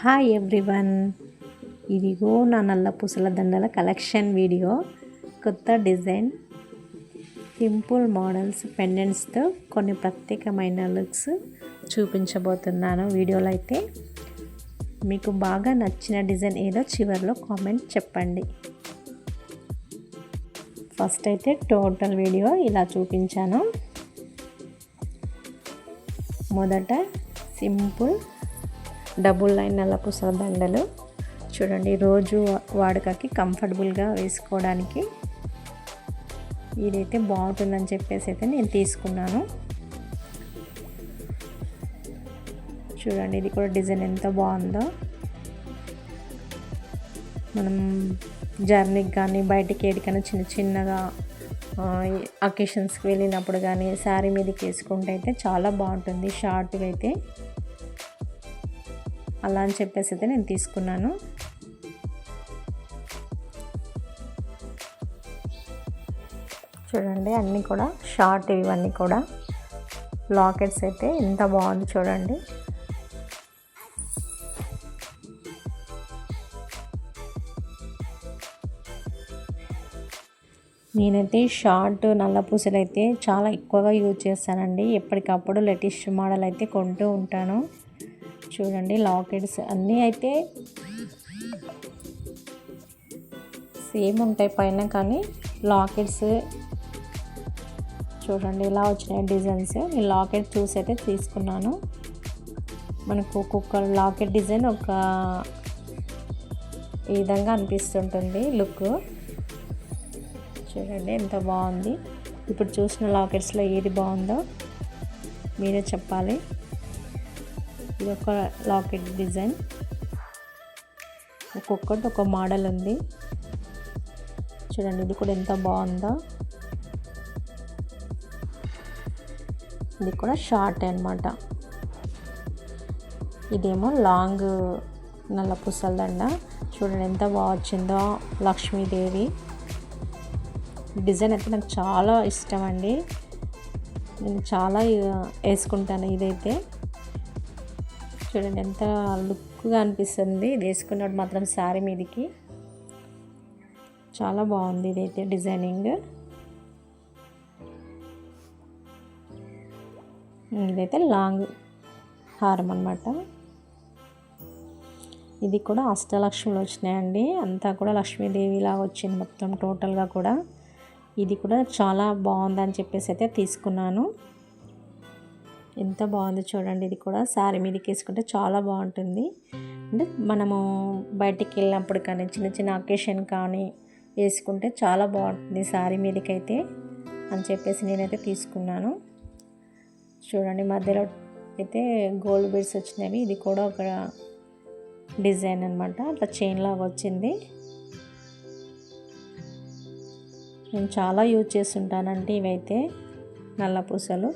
Hi everyone ఇదిగో నా నల్ల పూసల దండల కలెక్షన్ వీడియో. కొత్త డిజైన్. సింపుల్ మోడల్స్ పెండెంట్స్తో కొన్ని ప్రత్యేకమైన లుక్స్ చూపించబోతున్నాను వీడియోలో అయితే. మీకు బాగా నచ్చిన డిజైన్ ఏదో చివరిలో కామెంట్ చెప్పండి. ఫస్ట్ అయితే టోటల్ వీడియో ఇలా చూపించాను. మొదట సింపుల్ డబుల్ లైన్ నల్ల దండలు చూడండి రోజు వాడకకి కంఫర్టబుల్గా వేసుకోవడానికి ఇదైతే బాగుంటుందని చెప్పేసి అయితే నేను తీసుకున్నాను. చూడండి ఇది కూడా డిజైన్ ఎంత బాగుందో. మనం జర్నీకి కానీ బయటికి ఏడికైనా చిన్న చిన్నగా అకేషన్స్కి వెళ్ళినప్పుడు కానీ శారీ మీదకి వేసుకుంటే అయితే చాలా బాగుంటుంది. షార్ట్గా అయితే అలా అని చెప్పేసి అయితే నేను తీసుకున్నాను. చూడండి అన్నీ కూడా షార్ట్ ఇవన్నీ కూడా. లాకెట్స్ అయితే ఎంత బాగుంది చూడండి. నేనైతే షార్ట్ నల్ల పూసలు అయితే చాలా ఎక్కువగా యూజ్ చేస్తానండి. ఎప్పటికప్పుడు లేటెస్ట్ మోడల్ అయితే కొంటూ ఉంటాను. చూడండి లాకెట్స్ అన్నీ అయితే సేమ్ ఉంటాయి పైన కానీ లాకెట్స్ చూడండి ఇలా వచ్చినాయి డిజైన్స్. ఈ లాకెట్ చూసి అయితే తీసుకున్నాను. మనకు ఒక్కొక్క లాకెట్ డిజైన్ ఒక ఈ విధంగా అనిపిస్తుంటుంది లుక్. చూడండి ఎంత బాగుంది. ఇప్పుడు చూసిన లాకెట్స్లో ఏది బాగుందో మీరే చెప్పాలి. ఇది ఒక లాకెట్ డిజైన్. ఒక్కొక్కటి ఒక మోడల్ ఉంది. చూడండి ఇది కూడా ఎంత బాగుందో. ఇది కూడా షార్ట్ అనమాట ఇదేమో లాంగ్ నల్ల పుసల దండ చూడండి ఎంత బాగా వచ్చిందో లక్ష్మీదేవి. డిజైన్ అయితే నాకు చాలా ఇష్టం అండి. నేను చాలా వేసుకుంటాను ఇదైతే. చూడండి ఎంత లుక్గా అనిపిస్తుంది. ఇది వేసుకున్నప్పుడు మాత్రం శారీ మీదకి. చాలా బాగుంది ఇదైతే డిజైనింగ్. ఇదైతే లాంగ్ హారం అనమాట ఇది కూడా అష్టలక్ష్మిలు వచ్చినాయండి. అంతా కూడా లక్ష్మీదేవిలా వచ్చింది మొత్తం టోటల్గా కూడా. ఇది కూడా చాలా బాగుందని చెప్పేసి అయితే తీసుకున్నాను. ఎంత బాగుంది చూడండి. ఇది కూడా శారీ మీదకి వేసుకుంటే చాలా బాగుంటుంది. అంటే మనము బయటికి వెళ్ళినప్పుడు కానీ చిన్న చిన్న అకేషన్ కానీ వేసుకుంటే చాలా బాగుంటుంది శారీ మీదకైతే అని చెప్పేసి నేనైతే తీసుకున్నాను. చూడండి మధ్యలో అయితే గోల్డ్ బీడ్స్ వచ్చినవి. ఇది కూడా ఒక డిజైన్ అనమాట అట్లా చైన్ లాగా వచ్చింది. నేను చాలా యూజ్ చేస్తుంటానంటే ఇవైతే నల్ల పూసలు.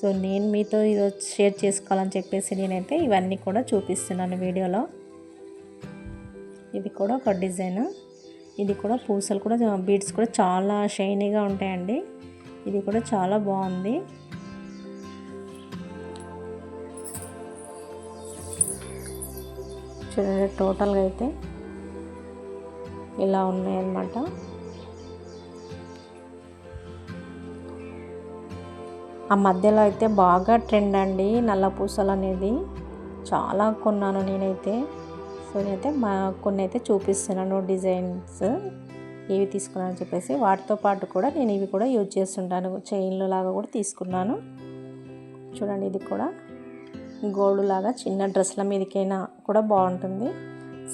సో నేను మీతో ఈరోజు షేర్ చేసుకోవాలని చెప్పేసి నేనైతే ఇవన్నీ కూడా చూపిస్తున్నాను వీడియోలో. ఇది కూడా ఒక డిజైన్. ఇది కూడా పూసలు కూడా బీడ్స్ కూడా చాలా షైనీగా ఉంటాయండి. ఇది కూడా చాలా బాగుంది. చూడండి టోటల్గా అయితే ఇలా ఉన్నాయన్నమాట. ఆ మధ్యలో అయితే బాగా ట్రెండ్ అండి నల్ల పూసలు అనేది. చాలా కొన్నాను నేనైతే. సో నేనైతే మా కొన్ని అయితే చూపిస్తున్నాను డిజైన్స్. ఏవి తీసుకున్నాను చెప్పేసి వాటితో పాటు కూడా నేను ఇవి కూడా యూజ్ చేస్తుంటాను. చైన్లు లాగా కూడా తీసుకున్నాను. చూడండి ఇది కూడా. గోల్డ్ లాగా చిన్న డ్రెస్ల మీదకైనా కూడా బాగుంటుంది.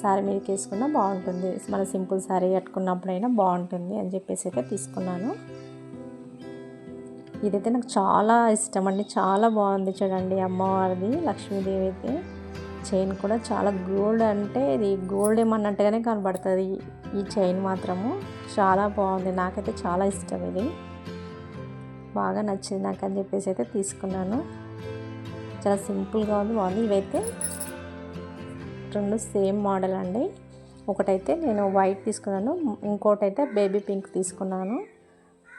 శారీ మీదకి వేసుకున్నా బాగుంటుంది. మన సింపుల్ శారీ కట్టుకున్నప్పుడైనా బాగుంటుంది అని చెప్పేసి అయితే తీసుకున్నాను. ఇదైతే నాకు చాలా ఇష్టం అండి చాలా బాగుంది చూడండి అమ్మవారిది లక్ష్మీదేవి అయితే. చైన్ కూడా చాలా గోల్డ్ అంటే ఇది గోల్డ్ ఏమన్నట్టుగానే కనబడుతుంది ఈ చైన్ మాత్రము. చాలా బాగుంది. నాకైతే చాలా ఇష్టం ఇది. బాగా నచ్చింది నాకు అని చెప్పేసి అయితే తీసుకున్నాను. చాలా సింపుల్గా ఉంది బాగుంది. ఇవైతే రెండు సేమ్ మోడల్ అండి. ఒకటైతే నేను వైట్ తీసుకున్నాను ఇంకోటైతే బేబీ పింక్ తీసుకున్నాను.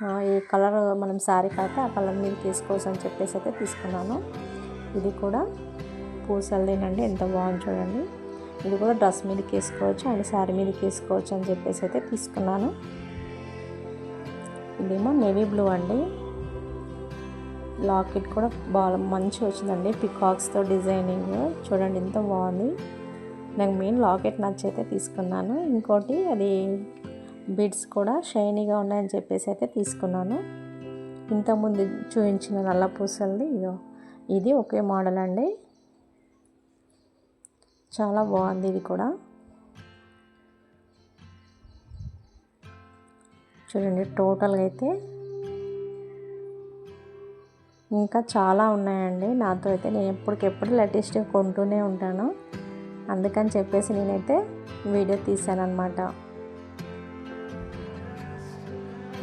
ఏ కలర్ మనం శారీ కాకపోతే ఆ కలర్ మీరు తీసుకోవచ్చు అని చెప్పేసి అయితే తీసుకున్నాను. ఇది కూడా పూసలదేనండి ఎంత బాగుంది చూడండి. ఇది కూడా డ్రెస్ మీదకి వేసుకోవచ్చు అండ్ శారీ మీదకి వేసుకోవచ్చు అని చెప్పేసి అయితే తీసుకున్నాను. ఇదేమో నేవీ బ్లూ అండి. లాకెట్ కూడా బాగా మంచిగా వచ్చిందండి పికాక్స్తో డిజైనింగ్. చూడండి ఎంత బాగుంది. నాకు మెయిన్ లాకెట్ నచ్చైతే తీసుకున్నాను. ఇంకోటి అది బిడ్స్ కూడా షైనీగా ఉన్నాయని చెప్పేసి అయితే తీసుకున్నాను. ఇంతకుముందు చూపించిన నల్ల పూసలది ఇదో ఇది ఒకే మోడల్ అండి. చాలా బాగుంది ఇది కూడా. చూడండి టోటల్గా అయితే ఇంకా చాలా ఉన్నాయండి. నాతో అయితే నేను ఎప్పటికెప్పుడు లేటెస్ట్ కొంటూనే ఉంటాను. అందుకని చెప్పేసి నేనైతే వీడియో తీశాను అనమాట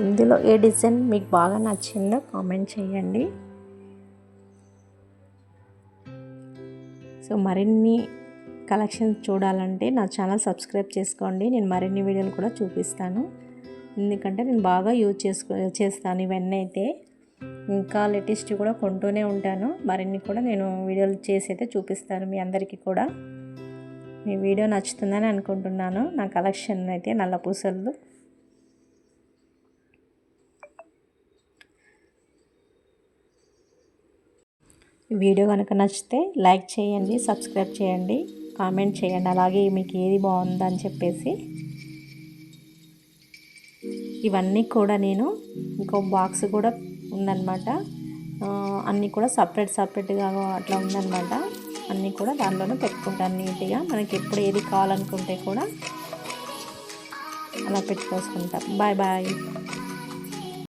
ఇందులో ఏ డిజైన్ మీకు బాగా నచ్చిందో కామెంట్ చేయండి. సో మరిన్ని కలెక్షన్స్ చూడాలంటే నా ఛానల్ సబ్స్క్రైబ్ చేసుకోండి. నేను మరిన్ని వీడియోలు కూడా చూపిస్తాను. ఎందుకంటే నేను బాగా యూజ్ చేసుకో చేస్తాను ఇవన్నీ అయితే ఇంకా లేటెస్ట్ కూడా కొంటూనే ఉంటాను. మరిన్ని కూడా నేను వీడియోలు చేసి అయితే చూపిస్తాను మీ అందరికీ కూడా. మీ వీడియో నచ్చుతుందని అనుకుంటున్నాను. నా కలెక్షన్ అయితే నల్ల పూసలు వీడియో కనుక నచ్చితే లైక్ చేయండి సబ్స్క్రైబ్ చేయండి కామెంట్ చేయండి. అలాగే మీకు ఏది బాగుందని చెప్పేసి ఇవన్నీ కూడా నేను ఇంకో బాక్స్ కూడా ఉందన్నమాట. అన్నీ కూడా సపరేట్ సపరేట్గా అట్లా ఉందన్నమాట. అన్నీ కూడా దాంట్లోనే పెట్టుకుంటాను నీట్గా. మనకి ఎప్పుడు ఏది కావాలనుకుంటే కూడా అలా పెట్టుకోసుకుంటాం. Bye bye.